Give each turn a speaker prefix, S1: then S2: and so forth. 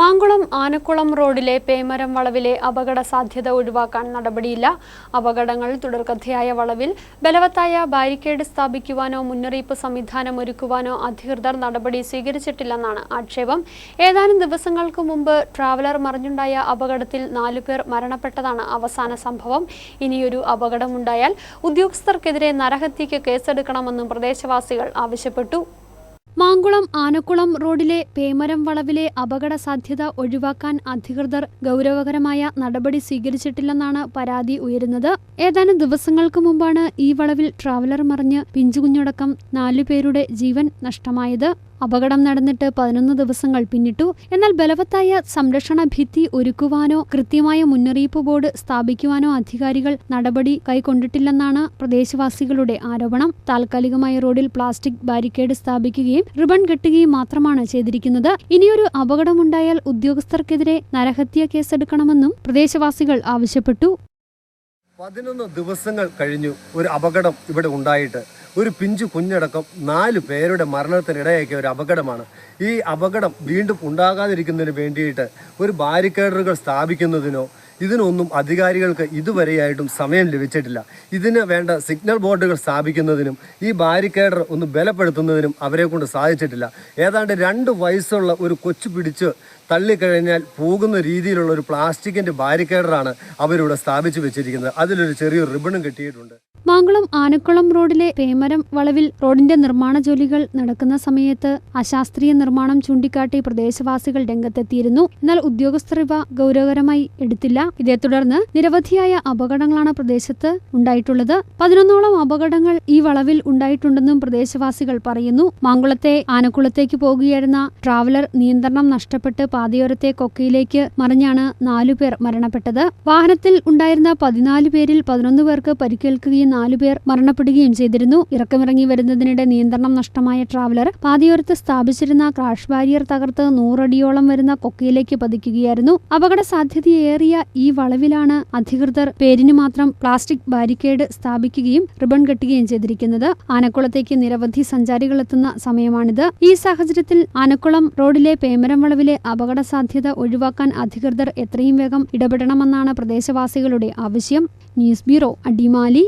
S1: മാങ്കുളം ആനക്കുളം റോഡിലെ പേമരം വളവിലെ അപകട സാധ്യത ഒഴിവാക്കാൻ നടപടിയില്ല. അപകടങ്ങൾ തുടർക്കഥയായ വളവിൽ ബലവത്തായ ബാരിക്കേഡ് സ്ഥാപിക്കുവാനോ മുന്നറിയിപ്പ് സംവിധാനം ഒരുക്കുവാനോ അധികൃതർ നടപടി സ്വീകരിച്ചിട്ടില്ലെന്നാണ് ആക്ഷേപം. ഏതാനും ദിവസങ്ങൾക്ക് മുമ്പ് ട്രാവലർ മറിഞ്ഞുണ്ടായ അപകടത്തിൽ നാലുപേർ മരണപ്പെട്ടതാണ് അവസാന സംഭവം. ഇനിയൊരു അപകടമുണ്ടായാൽ ഉദ്യോഗസ്ഥർക്കെതിരെ നരഹത്യയ്ക്ക് കേസെടുക്കണമെന്നും പ്രദേശവാസികൾ ആവശ്യപ്പെട്ടു. മാങ്കുളം ആനക്കുളം റോഡിലെ പേമരം വളവിലെ അപകട സാധ്യത ഒഴിവാക്കാൻ അധികൃതർ ഗൗരവകരമായ നടപടി സ്വീകരിച്ചിട്ടില്ലെന്നാണ് പരാതി ഉയരുന്നത്. ഏതാനും ദിവസങ്ങൾക്ക് മുമ്പാണ് ഈ വളവിൽ ട്രാവലർ മറിഞ്ഞ് പിഞ്ചുകുഞ്ഞടക്കം നാലുപേരുടെ ജീവൻ നഷ്ടമായത്. അപകടം നടന്നിട്ട് പതിനൊന്ന് ദിവസങ്ങൾ പിന്നിട്ടു. എന്നാൽ ബലവത്തായ സംരക്ഷണ ഭിത്തി ഒരുക്കുവാനോ കൃത്യമായ മുന്നറിയിപ്പ് ബോർഡ് സ്ഥാപിക്കുവാനോ അധികാരികൾ നടപടി കൈക്കൊണ്ടിട്ടില്ലെന്നാണ് പ്രദേശവാസികളുടെ ആരോപണം. താൽക്കാലികമായ റോഡിൽ പ്ലാസ്റ്റിക് ബാരിക്കേഡ് സ്ഥാപിക്കുകയും റിബൺ കെട്ടുകയും മാത്രമാണ് ചെയ്തിരിക്കുന്നത്. ഇനിയൊരു അപകടമുണ്ടായാൽ ഉദ്യോഗസ്ഥർക്കെതിരെ നരഹത്യ കേസെടുക്കണമെന്നും പ്രദേശവാസികൾ ആവശ്യപ്പെട്ടു.
S2: പതിനൊന്ന് ദിവസങ്ങൾ കഴിഞ്ഞു ഒരു അപകടം ഇവിടെ ഉണ്ടായിട്ട്. ഒരു പിഞ്ചു കുഞ്ഞടക്കം നാല് പേരുടെ മരണത്തിനിടയാക്കിയ ഒരു അപകടമാണ്. ഈ അപകടം വീണ്ടും ഉണ്ടാകാതിരിക്കുന്നതിന് വേണ്ടിയിട്ട് ഒരു ബാരിക്കേഡറുകൾ സ്ഥാപിക്കുന്നതിനോ ഇതിനൊന്നും അധികാരികൾക്ക് ഇതുവരെയായിട്ടും സമയം ലഭിച്ചിട്ടില്ല. ഇതിന് വേണ്ട സിഗ്നൽ ബോർഡുകൾ സ്ഥാപിക്കുന്നതിനും ഈ ബാരിക്കേഡർ ഒന്ന് ബലപ്പെടുത്തുന്നതിനും അവരെ കൊണ്ട് സാധിച്ചിട്ടില്ല. ഏതാണ്ട് രണ്ട് വയസ്സുള്ള ഒരു കൊച്ചു പിടിച്ച് തള്ളിക്കഴിഞ്ഞാൽ പോകുന്ന രീതിയിലുള്ള ഒരു പ്ലാസ്റ്റിക്കിന്റെ ബാരിക്കേഡറാണ് അവരിവിടെ സ്ഥാപിച്ചു വെച്ചിരിക്കുന്നത്. അതിലൊരു ചെറിയൊരു റിബണും കെട്ടിയിട്ടുണ്ട്.
S1: മാങ്കുളം ആനക്കുളം റോഡിലെ പേമരം വളവിൽ റോഡിന്റെ നിർമ്മാണ ജോലികൾ നടക്കുന്ന സമയത്ത് അശാസ്ത്രീയ നിർമ്മാണം ചൂണ്ടിക്കാട്ടി പ്രദേശവാസികൾ രംഗത്തെത്തിയിരുന്നു. എന്നാൽ ഉദ്യോഗസ്ഥർ ഇവ ഗൗരവകരമായി എടുത്തില്ല. ഇതേ തുടർന്ന് നിരവധിയായ അപകടങ്ങളാണ് പ്രദേശത്ത് ഉണ്ടായിട്ടുള്ളത്. പതിനൊന്നോളം അപകടങ്ങൾ ഈ വളവിൽ ഉണ്ടായിട്ടുണ്ടെന്നും പ്രദേശവാസികൾ പറയുന്നു. മാങ്കുളത്തെ ആനക്കുളത്തേക്ക് പോകുകയായിരുന്ന ട്രാവലർ നിയന്ത്രണം നഷ്ടപ്പെട്ട് പാതയോരത്തെ കൊക്കയിലേക്ക് മറിഞ്ഞാണ് നാലുപേർ മരണപ്പെട്ടത്. വാഹനത്തിൽ ഉണ്ടായിരുന്ന പതിനാല് പേരിൽ പതിനൊന്ന് പേർക്ക് പരിക്കേൽക്കുകയും നാലുപേർ മരണപ്പെടുകയും ചെയ്തിരുന്നു. ഇറക്കമിറങ്ങി വരുന്നതിനിടെ നിയന്ത്രണം നഷ്ടമായ ട്രാവലർ പാതയോരത്ത് സ്ഥാപിച്ചിരുന്ന ക്രാഷ് ബാരിയർ തകർത്ത് നൂറടിയോളം വരുന്ന കൊക്കയിലേക്ക് പതിക്കുകയായിരുന്നു. അപകട സാധ്യതയേറിയ ഈ വളവിലാണ് അധികൃതർ പേരിന് മാത്രം പ്ലാസ്റ്റിക് ബാരിക്കേഡ് സ്ഥാപിക്കുകയും റിബൺ കെട്ടുകയും ചെയ്തിരിക്കുന്നത്. ആനക്കുളത്തേക്ക് നിരവധി സഞ്ചാരികൾ എത്തുന്ന സമയമാണിത്. ഈ സാഹചര്യത്തിൽ ആനക്കുളം റോഡിലെ പേമരം വളവിലെ അപകട സാധ്യത ഒഴിവാക്കാൻ അധികൃതർ എത്രയും വേഗം ഇടപെടണമെന്നാണ് പ്രദേശവാസികളുടെ ആവശ്യം. News bureau Adimali.